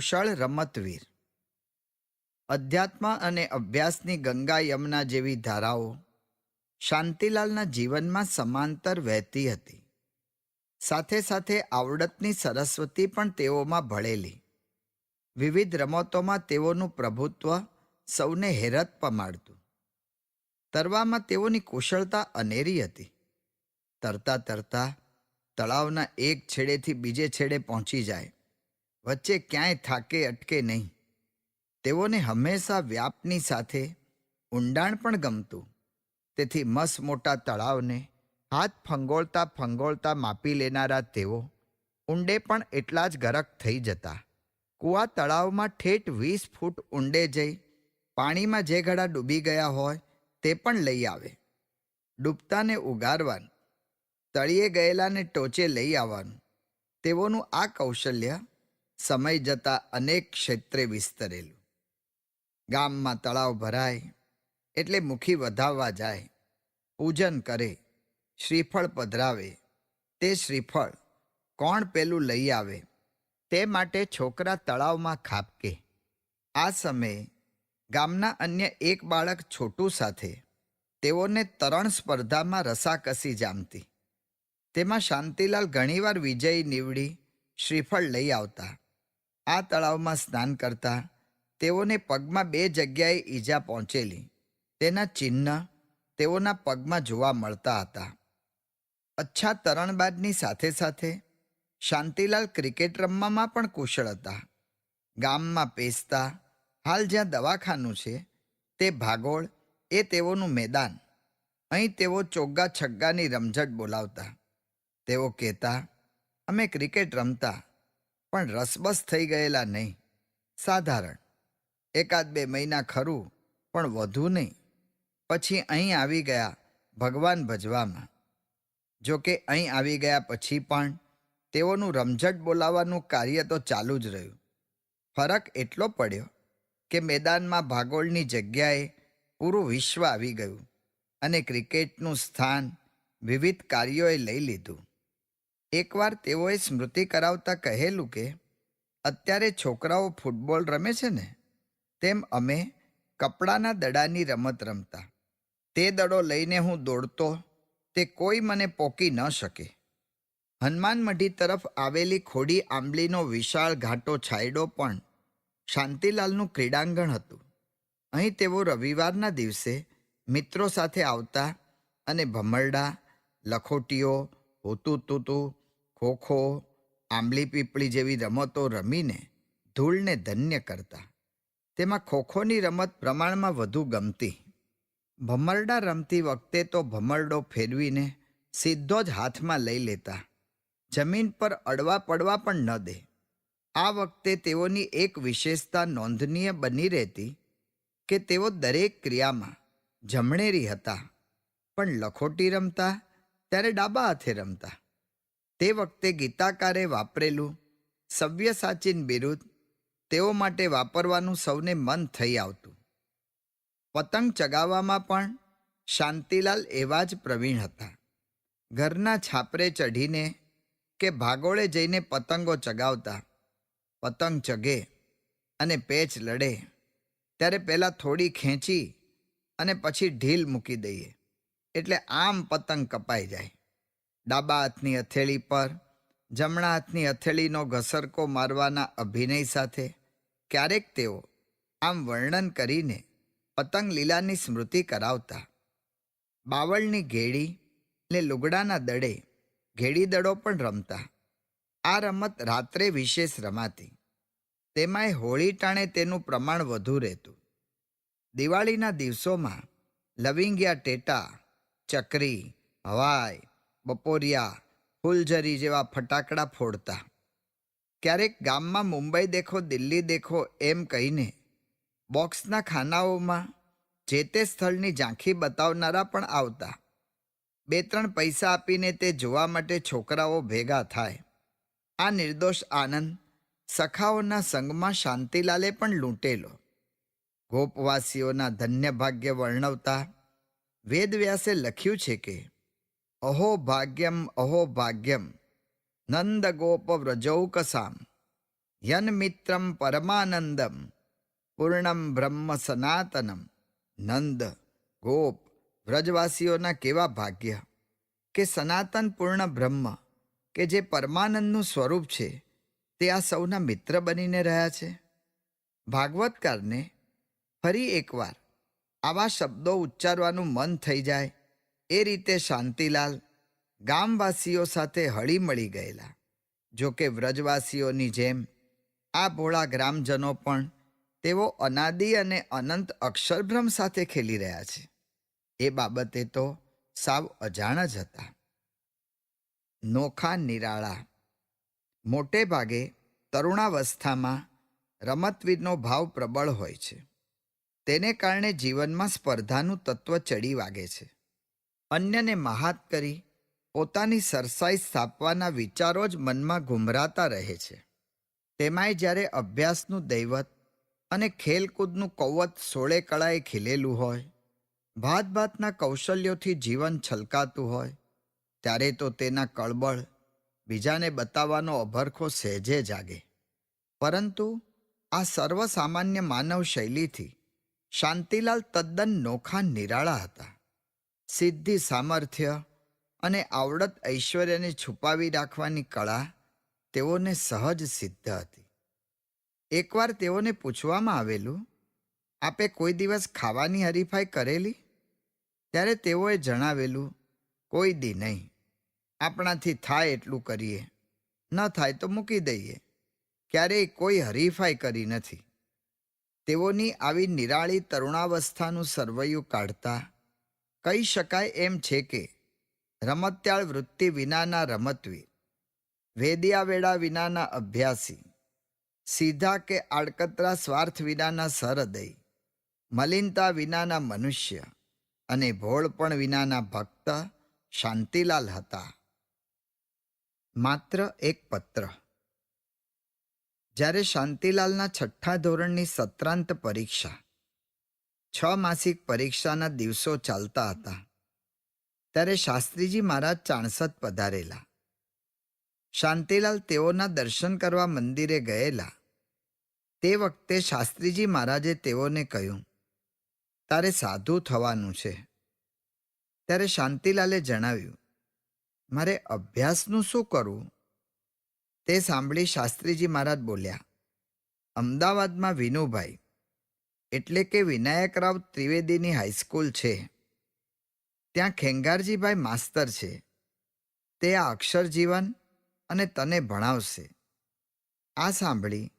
કુશળ રમતવીર અધ્યાત્મ અને અભ્યાસની ગંગા યમુના જેવી ધારાઓ શાંતિલાલના જીવનમાં સમાંતર વહેતી હતી. સાથે સાથે આવડતની સરસ્વતી પણ તેઓમાં ભળેલી. વિવિધ રમતોમાં તેઓનું પ્રભુત્વ સૌને હેરત પમાડતું. તરવામાં તેઓની કુશળતા અનેરી હતી. તરતા તરતા તળાવના એક છેડેથી બીજે છેડે પહોંચી જાય. વચ્ચે ક્યાંય થાકે, અટકે નહીં. તેઓને હંમેશા વ્યાપની સાથે ઊંડાણ પણ ગમતું. તેથી મસ મોટા તળાવને હાથ ફંગોળતા ફંગોળતા માપી લેનારા તેઓ ઊંડે પણ એટલા જ ગરક થઈ જતા. કૂવા તળાવમાં ઠેઠ વીસ ફૂટ ઊંડે જઈ પાણીમાં જે ઘડા ડૂબી ગયા હોય તે પણ લઈ આવે. ડૂબતાને ઉગારવાનું, તળિયે ગયેલાને ટોચે લઈ આવવાનું. તેઓનું આ કૌશલ્ય સમય જતાં અનેક ક્ષેત્રે વિસ્તરેલું. ગામમાં તળાવ ભરાય, એટલે મુખી વધાવવા જાય, પૂજન કરે, શ્રીફળ પધરાવે, તે શ્રીફળ કોણ પેલું લઈ આવે, તે માટે છોકરા તળાવમાં ખાપકે. આ સમયે ગામના અન્ય એક બાળક છોટું સાથે તેઓને તરણ સ્પર્ધામાં રસાકસી જામતી. તેમાં શાંતિલાલ ઘણીવાર વિજયી નીવડી શ્રીફળ લઈ આવતા. આ તળાવમાં સ્નાન કરતા તેઓને પગમાં બે જગ્યાએ ઈજા પહોંચેલી. તેના ચિહ્ન તેઓના પગમાં જોવા મળતા હતા. અચ્છા તરણબાજની સાથે સાથે શાંતિલાલ ક્રિકેટ રમવામાં પણ કુશળ હતા. ગામમાં પેસતા, હાલ જ્યાં દવાખાનું છે, તે ભાગોળ એ તેઓનું મેદાન. અહીં તેઓ ચોગ્ગા છગ્ગાની રમઝટ બોલાવતા. તેઓ કહેતા, અમે ક્રિકેટ રમતા પણ રસબસ થઈ ગયેલા નહીં. સાધારણ. એકાદ બે મહિના ખરું, પણ વધુ નહીં. પછી અહીં આવી ગયા ભગવાન ભજવામાં. જો કે અહીં આવી ગયા પછી પણ તેઓનું રમઝટ બોલાવવાનું કાર્ય તો ચાલુ જ રહ્યું. ફરક એટલો પડ્યો કે મેદાનમાં ભાગોળની જગ્યાએ પૂરું વિશ્વ આવી ગયું અને ક્રિકેટનું સ્થાન વિવિધ કાર્યોએ લઈ લીધું. એકવાર તેઓએ સ્મૃતિ કરાવતા કહેલું કે, અત્યારે છોકરાઓ ફૂટબોલ રમે છે ને, તેમ અમે કપડાના દડાની રમત રમતા. તે દડો લઈને હું દોડતો, તે કોઈ મને પોકી ન શકે. હનુમાન મઢી તરફ આવેલી ખોડી આંબલીનો વિશાળ ઘાટો છાંયડો પણ શાંતિલાલનું ક્રીડાંગણ હતું. અહીં તેઓ રવિવારના દિવસે મિત્રો સાથે આવતા અને ભમરડા, લખોટીઓ હોતું તૂતું ખોખો, આંબલી પીપળી જેવી રમતો રમીને ધૂળને ધન્ય કરતા. તેમાં ખોખોની રમત પ્રમાણમાં વધુ ગમતી. ભમરડા રમતી વખતે તો ભમરડો ફેરવીને સીધો જ હાથમાં લઈ લેતા. જમીન પર અડવા પડવા પણ ન દે. આ વખતે તેઓની એક વિશેષતા નોંધનીય બની રહેતી કે તેઓ દરેક ક્રિયામાં જમણેરી હતા, પણ લખોટી રમતા, ત્યારે ડાબા હાથે રમતા. તે વખતે ગીતાકારે વાપરેલું સવ્યસાચીન બિરુદ તેઓ માટે વાપરવાનું સૌને મન થઈ આવતું. પતંગ ચગાવવામાં પણ શાંતિલાલ એવા જ પ્રવીણ હતા. ઘરના છાપરે ચઢીને કે ભાગોળે જઈને પતંગો ચગાવતા, પતંગ ચગે અને પેચ લડે, ત્યારે પહેલાં થોડી ખેંચી અને પછી ઢીલ મૂકી દઈએ, એટલે આમ પતંગ કપાઈ જાય. ડાબા હાથની હથેળી પર, જમણા હાથની હથેળીનો ઘસરકો મારવાના અભિનય સાથે, ક્યારેક તેઓ આમ વર્ણન કરીને પતંગ લીલાની સ્મૃતિ કરાવતા. બાવળની ઘેડી ને લુગડાના દડે ઘેડી દડો પણ રમતા. આ રમત રાત્રે વિશેષ રમાતી. તેમાંય હોળી ટાણે તેનું પ્રમાણ વધુ રહેતું. દિવાળીના દિવસોમાં લવિંગિયા ટેટા, ચકરી, હવાઈ બપોરિયા, ફૂલઝરી જેવા ફટાકડા ફોડતા. ક્યારેક ગામમાં મુંબઈ દેખો, દિલ્હી દેખો એમ કહીને બોક્સના ખાનાઓમાં જે તે સ્થળની ઝાંખી બતાવનારા પણ આવતા. બે ત્રણ પૈસા આપીને તે જોવા માટે છોકરાઓ ભેગા થાય. આ નિર્દોષ આનંદ સખાઓના સંગમાં શાંતિલાલે પણ લૂંટેલો. ગોપવાસીઓના ધન્ય ભાગ્ય વર્ણવતા વેદવ્યાસે લખ્યું છે કે અહો ભાગ્યમ અહો ભાગ્યમ નંદ ગોપ વ્રજૌકસામ યન મિત્રમ પરમાનંદમ પૂર્ણમ બ્રહ્મ સનાતનમ નંદ ગોપ વ્રજવાસીઓના કેવા ભાગ્ય કે સનાતન પૂર્ણ બ્રહ્મ કે જે પરમાનંદનું સ્વરૂપ છે, તે આ સૌના મિત્ર બનીને રહ્યા છે? ભાગવતકારને ફરી એકવાર આવા શબ્દો ઉચ્ચારવાનું મન થઈ જાય એ રીતે શાંતિલાલ ગામવાસીઓ સાથે હળી મળી ગયેલા. જો કે વ્રજવાસીઓની જેમ આ ભોળા ગ્રામજનો પણ તેઓ અનાદિ અને અનંત અક્ષરભ્રમ સાથે ખેલી રહ્યા છે. એ બાબતે તો સાવ અજાણ જ હતા. નોખા નિરાળા. મોટે ભાગે તરુણાવસ્થામાં રમતવીરનો ભાવ પ્રબળ હોય છે. તેને કારણે જીવનમાં સ્પર્ધાનું તત્વ ચડી વાગે છે. અન્યને મહાત કરી, પોતાની સરસાઈ સ્થાપવાના વિચારો જ મનમાં ઘુમરાતા રહે છે. તેમાંય જ્યારે અભ્યાસનું દૈવત અને ખેલકૂદનું કૌવત સોળે કળાએ ખીલેલું હોય ભાત ભાતના કૌશલ્યોથી જીવન છલકાતું હોય, ત્યારે તો તેના કળબળ બીજાને બતાવવાનો અભરખો સહેજે જાગે. પરંતુ આ સર્વસામાન્ય માનવ શૈલીથી શાંતિલાલ તદ્દન નોખા નિરાળા હતા. સિદ્ધિ, સામર્થ્ય અને આવડત ઐશ્વર્યને છુપાવી રાખવાની કળા તેઓને સહજ સિદ્ધ હતી. એકવાર તેઓને પૂછવામાં આવેલું, આપે કોઈ દિવસ ખાવાની હરીફાઈ કરેલી? ત્યારે તેઓએ જણાવેલું, કોઈ દી નહીં. આપણાથી થાય એટલું કરીએ. ન થાય તો મૂકી દઈએ. ક્યારેય કોઈ હરીફાઈ કરી નથી. તેઓની આવી નિરાળી તરુણાવસ્થાનું સરવૈયું કાઢતા કહી શકાય એમ છે કે રમત્યાળ વૃત્તિ વિનાના રમતવીર વેદિયાવેડા વિનાના અભ્યાસી, સીધા કે આડકતરા સ્વાર્થ વિનાના સરદય મલિનતા વિનાના મનુષ્ય અને ભોળપણ વિનાના ભક્ત શાંતિલાલ હતા. માત્ર એક પત્ર. જ્યારે શાંતિલાલના છઠ્ઠા ધોરણની સત્રાંત પરીક્ષા છ માસિક પરીક્ષાના દિવસો ચાલતા હતા. ત્યારે શાસ્ત્રીજી મહારાજ ચાણસદ પધારેલા. શાંતિલાલ તેઓના દર્શન કરવા મંદિરે ગયેલા. તે વખતે શાસ્ત્રીજી મહારાજે તેઓને કહ્યું, તારે સાધુ થવાનું છે. ત્યારે શાંતિલાલે જણાવ્યું, મારે અભ્યાસનું શું કરવું તે સાંભળી શાસ્ત્રીજી મહારાજ બોલ્યા, અમદાવાદમાં વિનુભાઈ એટલે કે વિનાયકરાવ ત્રિવેદીની હાઈસ્કૂલ છે. ત્યાં ખેંગારજીભાઈ માસ્તર છે. તે આ અક્ષર જીવન અને તને ભણાવશે. આ સાંભળી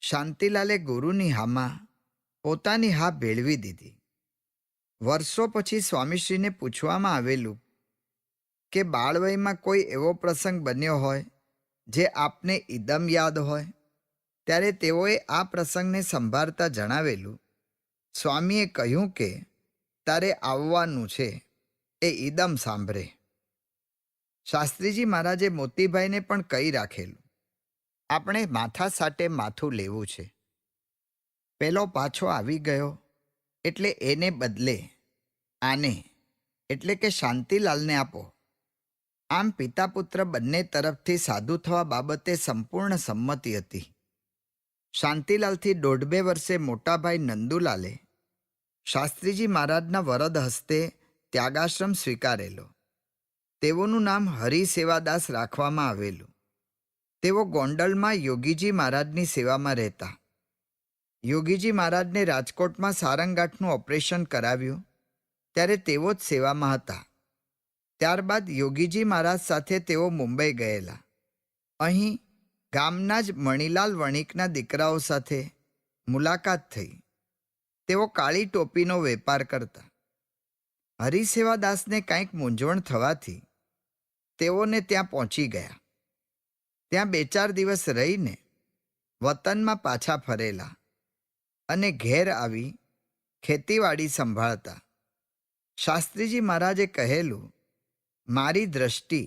શાંતિલાલે ગુરુની હામાં પોતાની હા ભેળવી દીધી. વર્ષો પછી સ્વામીશ્રીને પૂછવામાં આવેલું કે બાળવયમાં કોઈ એવો પ્રસંગ બન્યો હોય જે આપને ઇદમ યાદ હોય? ત્યારે તેઓએ આ પ્રસંગને સંભાળતા જણાવેલું, સ્વામીએ કહ્યું કે, તારે આવવાનું છે, એ ઈદમ સાંભળે. શાસ્ત્રીજી મહારાજે મોતીભાઈને પણ કહી રાખેલું, આપણે માથા સાટે માથું લેવું છે. પેલો પાછો આવી ગયો, એટલે એને બદલે, આને, એટલે કે શાંતિલાલને આપો. આમ પિતા પુત્ર બંને તરફથી સાધુ થવા બાબતે સંપૂર્ણ સંમતિ હતી. શાંતિલાલથી દોઢ બે વર્ષે મોટાભાઈ નંદુલાલે શાસ્ત્રીજી મહારાજના વરદ હસ્તે ત્યાગાશ્રમ સ્વીકારેલો. તેઓનું નામ હરિસેવાદાસ રાખવામાં આવેલું. તેઓ ગોંડલમાં યોગીજી મહારાજની સેવામાં રહેતા. યોગીજી મહારાજને રાજકોટમાં સારંગાંઠનું ઓપરેશન કરાવ્યું. ત્યારે તેઓ જ સેવામાં હતા. ત્યારબાદ યોગીજી મહારાજ સાથે તેઓ મુંબઈ ગયેલા. અહીં ગામના જ મણિલાલ વણિકના દીકરાઓ સાથે મુલાકાત થઈ. તેઓ કાળી ટોપીનો વેપાર કરતા. હરિસેવાદાસને કાંઈક મૂંઝવણ થવાથી તેઓને ત્યાં પહોંચી ગયા. ત્યાં બે ચાર દિવસ રહીને વતનમાં પાછા ફરેલા અને ઘેર આવી ખેતીવાડી સંભાળતા. શાસ્ત્રીજી મહારાજે કહેલું, મારી દ્રષ્ટિ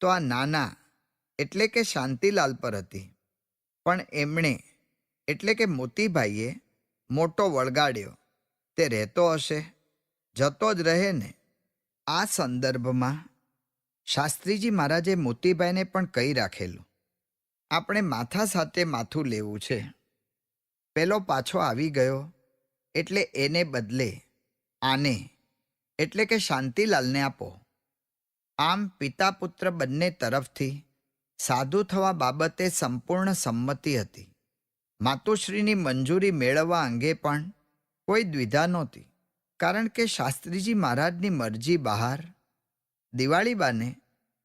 તો આ નાના એટલે કે શાંતિલાલ પર હતી. પણ એમણે, એટલે કે મોતીભાઈએ, મોટો વળગાડ્યો. તે રહેતો હશે, જતો જ રહે ને. આ સંદર્ભમાં શાસ્ત્રીજી મહારાજે મોતીભાઈને પણ કહી રાખેલું. આપણે માથા સાથે માથું લેવું છે. પેલો પાછો આવી ગયો, એટલે એને બદલે આને, એટલે કે શાંતિલાલને આપો. આમ પિતા પુત્ર બંને તરફથી સાધુ થવા બાબતે સંપૂર્ણ સંમતિ હતી. માતુશ્રીની મંજૂરી મેળવવા અંગે પણ કોઈ દ્વિધા નહોતી, કારણ કે શાસ્ત્રીજી મહારાજની મરજી બહાર દિવાળીબાને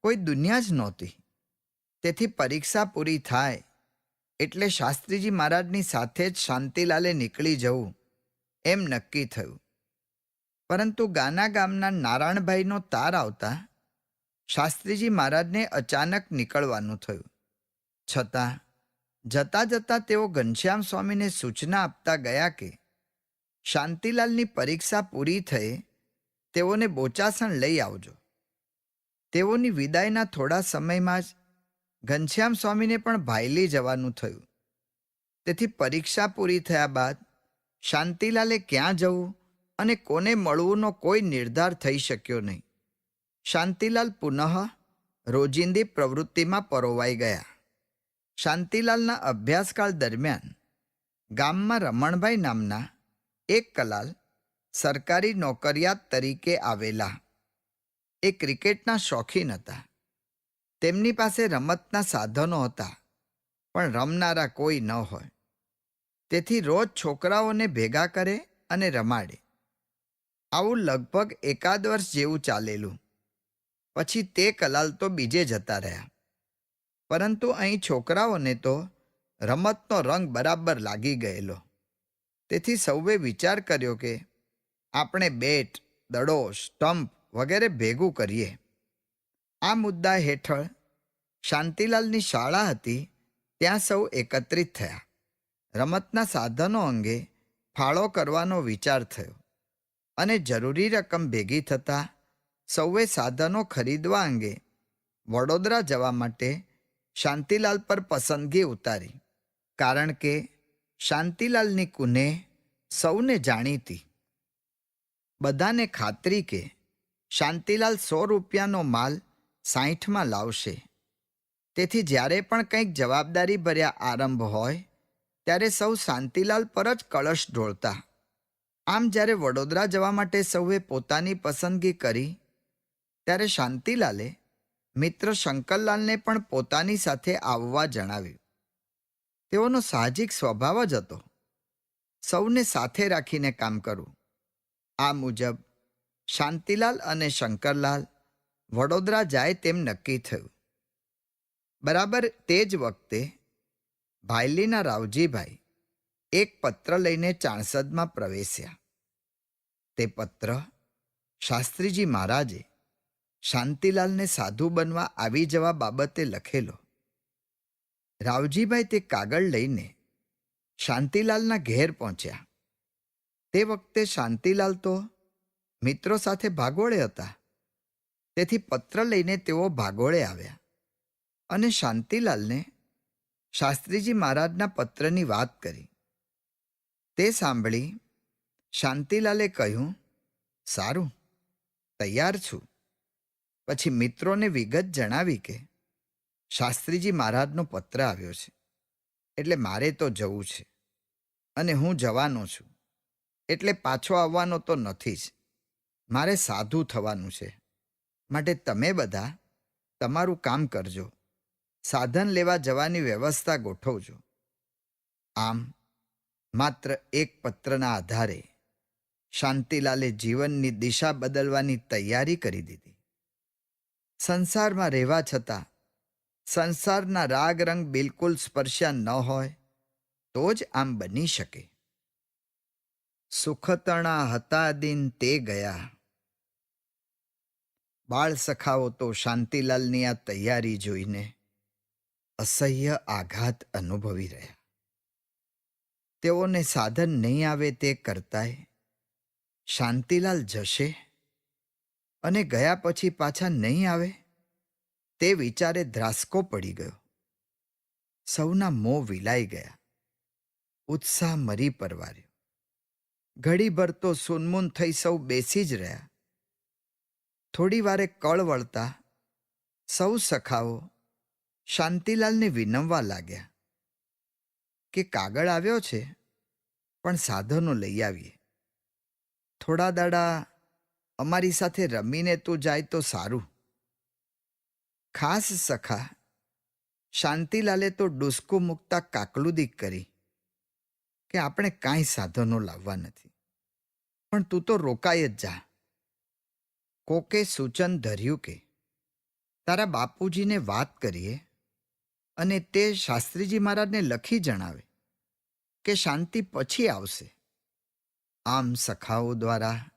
કોઈ દુનિયા જ નહોતી. તેથી પરીક્ષા પૂરી થાય એટલે શાસ્ત્રીજી મહારાજની સાથે જ શાંતિલાલે નીકળી જવું એમ નક્કી થયું. પરંતુ ગાના ગામના નારાયણભાઈનો તાર આવતા શાસ્ત્રીજી મહારાજને અચાનક નીકળવાનું થયું. છતાં, જતાં જતાં તેઓ ઘનશ્યામ સ્વામીને સૂચના આપતા ગયા કે, શાંતિલાલની પરીક્ષા પૂરી થઈ, તેઓને બોચાસણ લઈ આવજો. તેઓની વિદાયના થોડા સમયમાં જ ઘનશ્યામ સ્વામીને પણ ભાયલી જવાનું થયું. તેથી પરીક્ષા પૂરી થયા બાદ શાંતિલાલે ક્યાં જવું અને કોને મળવુંનો કોઈ નિર્ધાર થઈ શક્યો નહીં. શાંતિલાલ પુનઃ રોજિંદી પ્રવૃત્તિમાં પરોવાઈ ગયા. શાંતિલાલના અભ્યાસકાળ દરમિયાન ગામમાં રમણભાઈ નામના એક કલાલ સરકારી નોકરિયાત તરીકે આવેલા. એ ક્રિકેટના શોખીન હતા. તેમની પાસે રમતના સાધનો હતા, પણ રમનારા કોઈ ન હોય. તેથી રોજ છોકરાઓને ભેગા કરે અને રમાડે. આવું લગભગ એકાદ વર્ષ જેવું ચાલેલું. પછી તે કલાલ તો બીજે જતા રહ્યા. પરંતુ અહીં છોકરાઓને તો રમતનો રંગ બરાબર લાગી ગયેલો. તેથી સૌએ વિચાર કર્યો કે આપણે બેટ, દડો સ્ટમ્પ વગેરે ભેગું કરીએ. આ મુદ્દા હેઠળ શાંતિલાલની શાળા હતી, ત્યાં સૌ એકત્રિત થયા. રમતના સાધનો અંગે ફાળો કરવાનો વિચાર થયો અને જરૂરી રકમ ભેગી થતાં સૌએ સાધનો ખરીદવા અંગે વડોદરા જવા માટે શાંતિલાલ પર પસંદગી ઉતારી. કારણ કે શાંતિલાલની કુને સૌને જાણીતી. બધાને ખાતરી કે શાંતિલાલ સો રૂપિયાનો માલ સાહીઠમાં લાવશે. તેથી જ્યારે પણ કંઈક જવાબદારી ભર્યા આરંભ હોય, ત્યારે સૌ શાંતિલાલ પર જ કળશ ઢોળતા. આમ જ્યારે વડોદરા જવા માટે સૌએ પોતાની પસંદગી કરી ત્યારે શાંતિલાલે મિત્ર શંકરલાલને પણ પોતાની સાથે આવવા જણાવ્યું. તેઓનો સાહજિક સ્વભાવ જ હતો. સૌને સાથે રાખીને કામ કરવું. આ મુજબ શાંતિલાલ અને શંકરલાલ વડોદરા જાય તેમ નક્કી થયું. બરાબર તે જ વખતે ભાયલીના રાવજીભાઈ એક પત્ર લઈને ચાણસદમાં પ્રવેશ્યા. તે પત્ર શાસ્ત્રીજી મહારાજે શાંતિલાલને સાધુ બનવા આવી જવા બાબતે લખેલો. રાવજીભાઈ તે કાગળ લઈને શાંતિલાલના ઘેર પહોંચ્યા. તે વખતે શાંતિલાલ તો મિત્રો સાથે ભાગોળે હતા. તેથી પત્ર લઈને તેઓ ભાગોળે આવ્યા અને શાંતિલાલને શાસ્ત્રીજી મહારાજના પત્રની વાત કરી. તે સાંભળી શાંતિલાલે કહ્યું, સારું, તૈયાર છું. પછી મિત્રોને વિગત જણાવી કે, શાસ્ત્રીજી મહારાજનો પત્ર આવ્યો છે, એટલે મારે તો જવું છે અને હું જવાનો છું, એટલે પાછો આવવાનો તો નથી જ. મારે સાધુ થવાનું છે. માટે તમે બધા તમારું કામ કરજો. સાધન લેવા જવાની વ્યવસ્થા ગોઠવજો. આમ માત્ર એક પત્રના આધારે શાંતિલાલે જીવનની દિશા બદલવાની તૈયારી કરી દીધી. સંસારમાં રહેવા છતાં સંસારના રાગ રંગ બિલકુલ સ્પર્શ્યા ન હોય, તો જ આમ બની શકે. સુખતણા હતા દિન તે ગયા. બાળ સખાઓ તો શાંતિલાલની આ તૈયારી જોઈને અસહ્ય આઘાત અનુભવી રહ્યા. તેઓને સાધન નહીં આવે તે કરતાંય શાંતિલાલ જશે? અને ગયા પછી પાછા નહીં આવે? તે વિચારે ધ્રાસકો પડી ગયો. સૌના મોં વિલાઈ ગયા. ઉત્સાહ મરી પરવાર્યો. ઘડીભર તો સુનમુન થઈ સૌ બેસી જ રહ્યા. થોડી વારે કળ વળતા સૌ સખાઓ શાંતિલાલને વિનમવા લાગ્યા. કે કાગળ આવ્યો છે, પણ સાધનો લઈ આવીએ. થોડા દાડા અમારી સાથે રમીને તું જાય તો સારું. ખાસ સખા, શાંતિલાલે તો ડુસકું મૂકતા કાકલુદી કરી, કે આપણે કાંઈ સાધનો લાવવા નથી. પણ તું તો રોકાય જ જા. કોકે સૂચન ધર્યું કે, તારા બાપુજીને વાત કરીએ અને તે શાસ્ત્રીજી મહારાજને લખી જણાવે કે શાંતિ પછી આવશે. આમ સખાઓ દ્વારા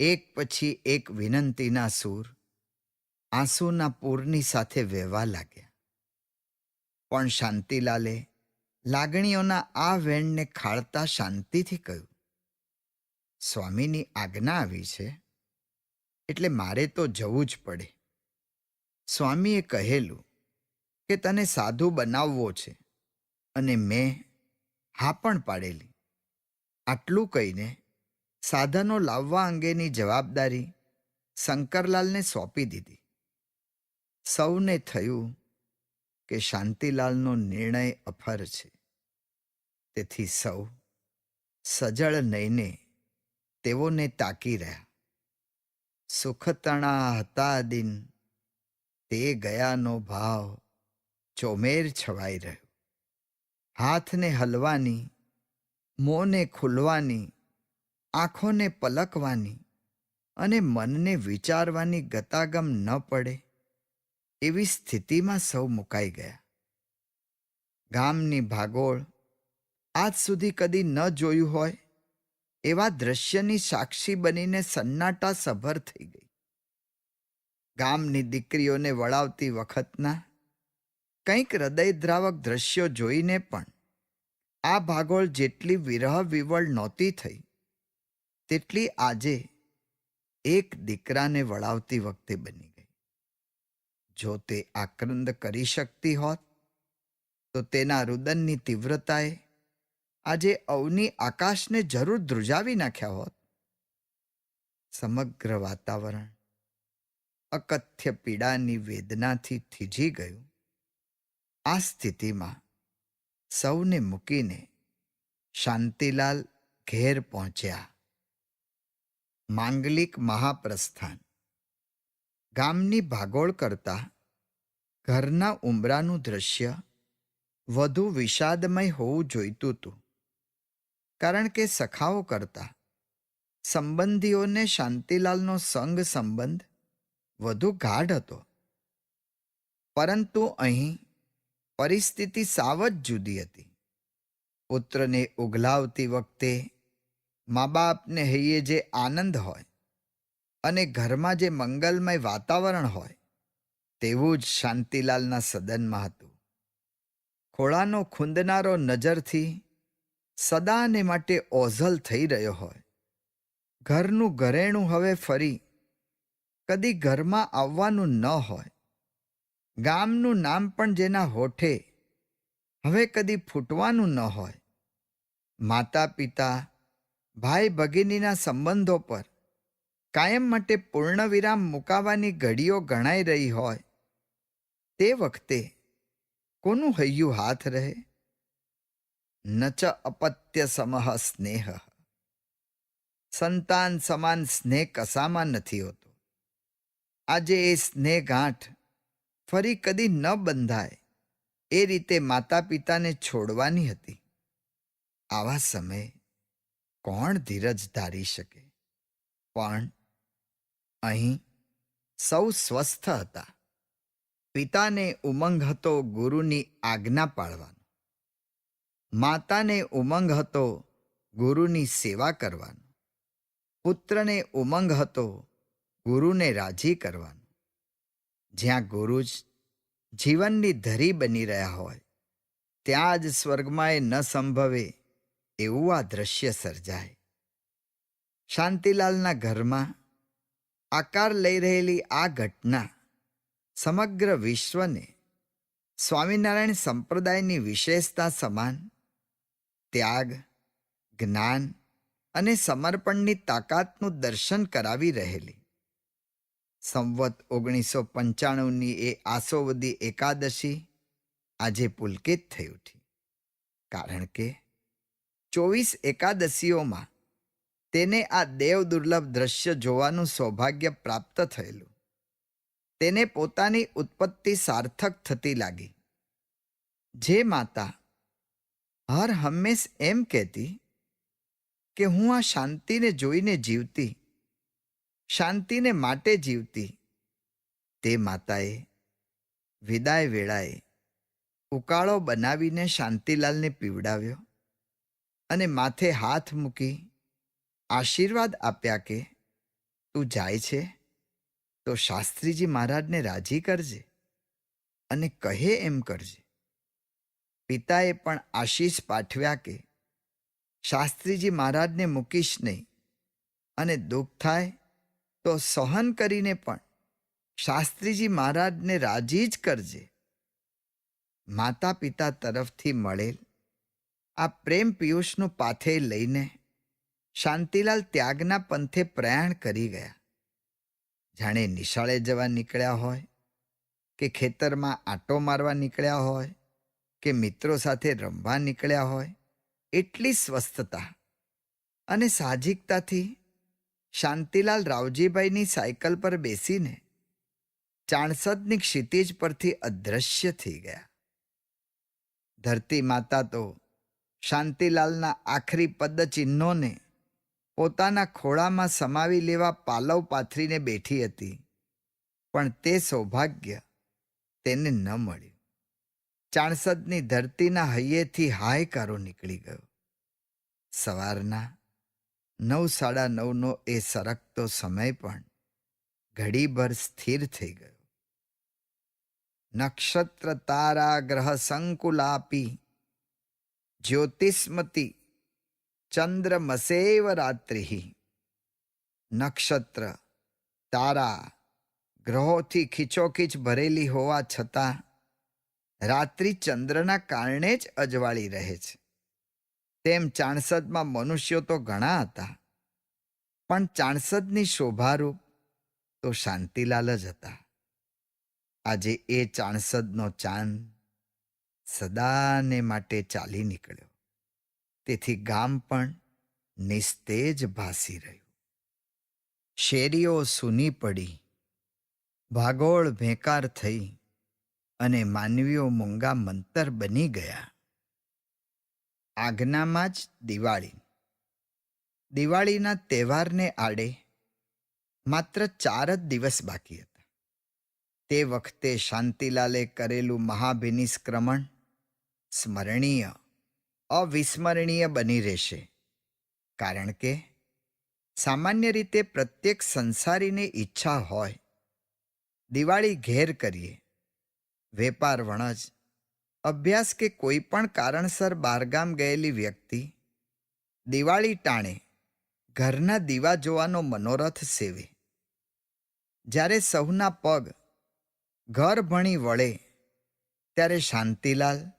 એક પછી એક વિનંતીના સૂર આંસુના પૂરની સાથે વહેવા લાગ્યા. પણ શાંતિલાલે લાગણીઓના આ વેણને ખાળતા શાંતિથી કહ્યું, સ્વામીની આજ્ઞા આવી છે, એટલે મારે તો જવું જ પડે. સ્વામીએ કહેલું કે તને સાધુ બનાવવો છે અને મેં હા પણ પાડેલી. આટલું કહીને સાધનો લાવવા અંગેની જવાબદારી શંકરલાલને સોંપી દીધી. સૌને થયું કે શાંતિલાલનો નિર્ણય અફર છે. તેથી સૌ સજળ નઈને તેઓને તાકી રહ્યા. સુખતણા હતા દિન, તે ગયાનો ભાવ ચોમેર છવાઈ રહ્યો. હાથને હલવાની, મોંને ખુલવાની આંખોને પલકવાની અને મનને વિચારવાની ગતાગમ ન પડે એવી સ્થિતિમાં સૌ મુકાઈ ગયા. ગામની ભાગોળ આજ સુધી કદી ન જોયું હોય એવા દ્રશ્યની સાક્ષી બનીને સન્નાટા સભર થઈ ગઈ. ગામની દીકરીઓને વળાવતી વખતના કંઈક હૃદયદ્રાવક દ્રશ્યો જોઈને પણ આ ભાગોળ જેટલી વિરહ વિવળ નહોતી થઈ તેટલી આજે એક દીકરાને વળાવતી વખતે બની ગઈ. જો તે આક્રંદ કરી શકતી હોત, તો તેના રુદનની તીવ્રતાએ આજે અવની આકાશને જરૂર ધ્રુજાવી નાખ્યા હોત. સમગ્ર વાતાવરણ અકથ્ય પીડાની વેદનાથી થીજી ગયું. આ સ્થિતિમાં સૌને મૂકીને શાંતિલાલ ઘેર પહોંચ્યા. માંગલિક મહાપ્રસ્થાન. ગામની ભાગોળ કરતા ઘરના ઉંબરાનું દ્રશ્ય વધુ વિષાદમય હોવું જોઈતું હતું. કારણ કે સખાઓ કરતા સંબંધીઓને શાંતિલાલનો સંગ સંબંધ વધુ ગાઢ હતો. પરંતુ અહીં પરિસ્થિતિ સાવ જ જુદી હતી. પુત્રને ઉઘલાવતી વખતે મા બાપને હૈયે જે આનંદ હોય અને ઘરમાં જે મંગલમય વાતાવરણ હોય, તેવું જ શાંતિલાલના સદનમાં હતું. ખોળાનો ખૂંદનારો નજરથી સદાને માટે ઓઝલ થઈ રહ્યો હોય. ઘરનું ઘરેણું હવે ફરી કદી ઘરમાં આવવાનું ન હોય. ગામનું નામ પણ જેના હોઠે હવે કદી ફૂટવાનું ન હોય. માતા પિતા ભાઈ ભગીનીના સંબંધો પર કાયમ માટે પૂર્ણ વિરામ મુકાવાની ઘડીઓ ગણાઈ રહી હોય, તે વખતે કોનું હૈયું હાથ રહે? ન ચ અપત્ય સમહ સ્નેહ. સંતાન સમાન સ્નેહ કસામાં નથી હોતો. આજે એ સ્નેહ ગાંઠ ફરી કદી ન બંધાય, એ રીતે માતા પિતાને છોડવાની હતી. આવા સમયે કોણ ધીરજ ધારી શકે? પણ અહીં સૌ સ્વસ્થ હતા. પિતાને ઉમંગ હતો ગુરુની આજ્ઞા પાળવાનો. માતાને ઉમંગ હતો ગુરુની સેવા કરવાનો. પુત્રને ઉમંગ હતો ગુરુને રાજી કરવાનો. જ્યાં ગુરુ જ જીવનની ધરી બની રહ્યા હોય, ત્યાં જ સ્વર્ગમાં એ ન સંભવે. એવું આ દ્રશ્ય સર્જાય. શાંતિલાલના ઘરમાં આકાર લઈ રહેલી આ ઘટના સમગ્ર વિશ્વને સ્વામિનારાયણ સંપ્રદાયની વિશેષતા સમાન ત્યાગ, જ્ઞાન અને સમર્પણની તાકાતનું દર્શન કરાવી રહેલી. સંવત ઓગણીસો પંચાણુંની એ આસોવદી એકાદશી આજે પુલકિત થઈ ઉઠી. કારણ કે ચોવીસ એકાદશીઓમાં તેને આ દેવ દુર્લભ દ્રશ્ય જોવાનું સૌભાગ્ય પ્રાપ્ત થયેલું. તેને પોતાની ઉત્પત્તિ સાર્થક થતી લાગી. જે માતા હર હંમેશ એમ કહેતી કે હું આ શાંતિને જોઈને જીવતી, શાંતિને માટે જીવતી, તે માતાએ વિદાય વેળાએ ઉકાળો બનાવીને શાંતિલાલને પીવડાવ્યો. અને માથે હાથ મૂકી આશીર્વાદ આપ્યા કે, તું જાય છે? તો શાસ્ત્રીજી મહારાજને રાજી કરજે અને કહે એમ કરજે. પિતાએ પણ આશીષ પાઠવ્યા કે, શાસ્ત્રીજી મહારાજને મૂકીશ નહીં અને દુઃખ થાય તો સહન કરીને પણ શાસ્ત્રીજી મહારાજને રાજી જ કરજે. માતા પિતા તરફથી મળેલ આ પ્રેમ પિયુષનું પાથે લઈને શાંતિલાલ ત્યાગના પંથે પ્રયાણ કરી ગયા. જાણે નિશાળે જવા નીકળ્યા હોય, કે ખેતરમાં આંટો મારવા નીકળ્યા હોય, કે મિત્રો સાથે રમવા નીકળ્યા હોય, એટલી સ્વસ્થતા અને સાહજિકતાથી શાંતિલાલ રાવજીભાઈની સાયકલ પર બેસીને ચાણસદની ક્ષિતિજ પરથી અદૃશ્ય થઈ ગયા. ધરતી માતા તો શાંતિલાલના આખરી પદચિહ્નોને પોતાના ખોળામાં સમાવી લેવા પાલવ પાથરીને બેઠી હતી, પણ તે સૌભાગ્ય તેને ન મળ્યું. ચાણસદની ધરતીના હૈયેથી હાયકારો નીકળી ગયો. સવારના નવ સાડા નવનો એ સરકતો સમય પણ ઘડીભર સ્થિર થઈ ગયો. નક્ષત્ર તારા ગ્રહ સંકુલાપી જ્યોતિષ્મતી ચંદ્રમસેવ રાત્રિ નક્ષત્ર તારા ગ્રહોથી ખીચોખીચ ભરેલી હોવા છતાં રાત્રિ ચંદ્રના કારણે જ અજવાળી રહે છે તેમ ચાણસદમાં મનુષ્યો તો ઘણા હતા પણ ચાણસદની શોભારૂપ તો શાંતિલાલ જ હતા આજે એ ચાણસદનો ચાંદ સદાને માટે ચાલી નીકળ્યો. તેથી ગામ પણ નિસ્તેજ ભાસી રહ્યું. શેરીઓ સૂની પડી, ભાગોળ ભેંકાર થઈ અને માનવીઓ મૂંગા મંતર બની ગયા. આજ્ઞામાં જ દિવાળી. દિવાળીના તહેવારને આડે માત્ર ચાર જ દિવસ બાકી હતા. તે વખતે શાંતિલાલે કરેલું મહાભિનિષ્ક્રમણ સ્મરણીય, અવિસ્મરણીય બની રહેશે. કારણ કે સામાન્ય રીતે પ્રત્યેક સંસારીને ઈચ્છા હોય. દિવાળી ઘેર કરીએ. વેપાર વણજ, અભ્યાસ કે કોઈ પણ કારણસર બહારગામ ગયેલી વ્યક્તિ દિવાળી ટાણે ઘરના દીવા જોવાનો મનોરથ સેવે. જ્યારે સૌના પગ ઘર ભણી વળે, ત્યારે શાંતિલાલ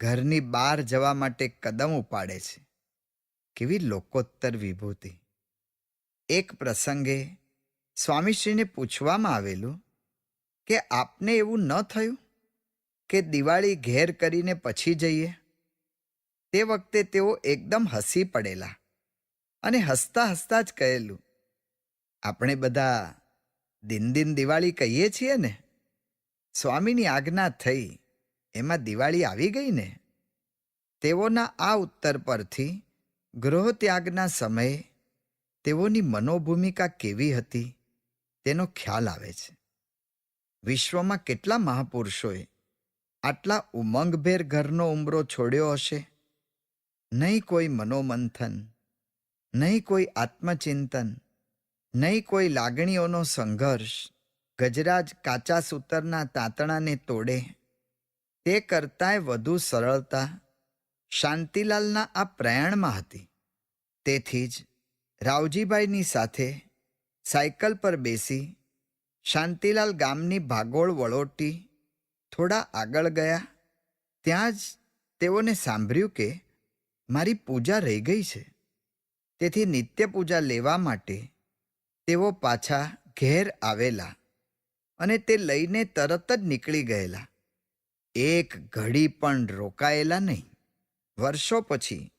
ઘરની બહાર જવા માટે કદમ ઉપાડે છે. કેવી લોકોત્તર વિભૂતિ. એક પ્રસંગે સ્વામીશ્રીને પૂછવામાં આવેલું કે આપને એવું ન થયું કે દિવાળી ઘેર કરીને પછી જઈએ? તે વખતે તેઓ એકદમ હસી પડેલા અને હસતા હસતા જ કહેલું, આપણે બધા દિન દિન દિવાળી કહીએ છીએ ને? સ્વામીની આજ્ઞા થઈ એમાં દિવાળી આવી ગઈ ને? તેઓના આ ઉત્તર પરથી ગૃહત્યાગના સમયે તેઓની મનોભૂમિકા કેવી હતી તેનો ખ્યાલ આવે છે. વિશ્વમાં કેટલા મહાપુરુષોએ આટલા ઉમંગભેર ઘરનો ઉંબરો છોડ્યો હશે? નહીં કોઈ મનોમંથન, નહીં કોઈ આત્મચિંતન, નહીં કોઈ લાગણીઓનો સંઘર્ષ ગજરાજ કાચા સૂતરના તાંતણાને તોડે તે કરતાંય વધુ સરળતા. શાંતિલાલના આ પ્રયાણમાં હતી. તેથી જ રાવજીભાઈની સાથે સાયકલ પર બેસી શાંતિલાલ ગામની ભાગોળ વળોટી થોડા આગળ ગયા. ત્યાં જ તેઓને સાંભળ્યું કે મારી પૂજા રહી ગઈ છે. તેથી નિત્ય પૂજા લેવા માટે તેઓ પાછા ઘેર આવેલા અને તે લઈને તરત જ નીકળી ગયેલા. એક ઘડી પણ રોકાયેલા નહીં. વર્ષો પછી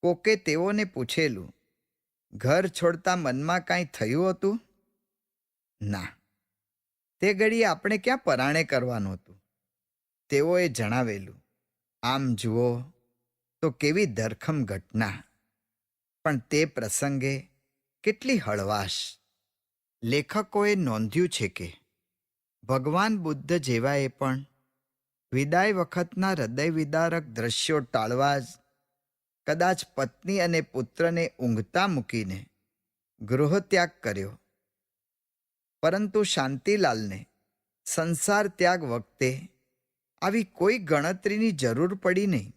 કોકે તેઓને પૂછેલું, ઘર છોડતા મનમાં કાંઈ થયું હતું? ના. તે ઘડીએ આપણે ક્યાં પરાણે કરવાનું હતું? તેઓએ જણાવેલું, આમ જુઓ, તો કેવી ધરખમ ઘટના. પણ તે પ્રસંગે કેટલી હળવાશ. લેખકોએ નોંધ્યું છે કે ભગવાન બુદ્ધ જેવાએ પણ વિદાય વખતના હૃદય વિદારક દ્રશ્યો ટાળવા જ કદાચ પત્ની અને પુત્રને ઊંઘતા મૂકીને ગૃહત્યાગ કર્યો. પરંતુ શાંતિલાલને સંસાર ત્યાગ વખતે આવી કોઈ ગણતરીની જરૂર પડી નહીં.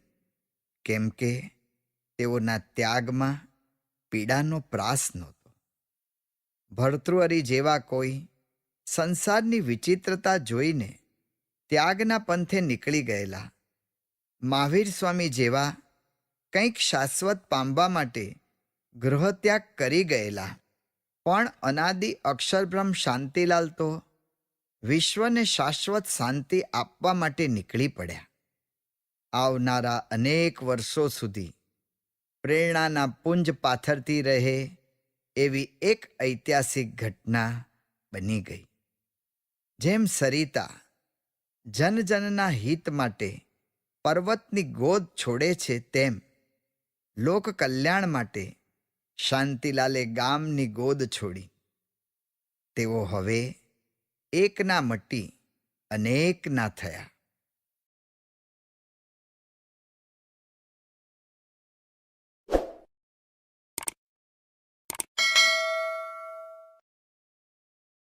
કેમ કે તેઓના ત્યાગમાં પીડાનો પ્રાસ નહોતો. ભર્તૃહરી જેવા કોઈ સંસારની વિચિત્રતા જોઈને ત્યાગના પંથે નીકળી ગયેલા. મહાવીર સ્વામી જેવા કંઈક શાશ્વત પામવા માટે ગૃહત્યાગ કરી ગયેલા. પણ અનાદિ અક્ષરબ્રહ્મ શાંતિલાલ તો વિશ્વને શાશ્વત શાંતિ આપવા માટે નીકળી પડ્યા. આવનારા અનેક વર્ષો સુધી પ્રેરણાના પુંજ પાથરતી રહે એવી એક ઐતિહાસિક ઘટના બની ગઈ. જેમ સરિતા જનજનના હિત માટે પર્વતની ગોદ છોડે છે તેમ. લોક કલ્યાણ માટે શાંતિલાલે ગામની ગોદ છોડી. તેઓ હવે એકના મટી અનેકના થયા.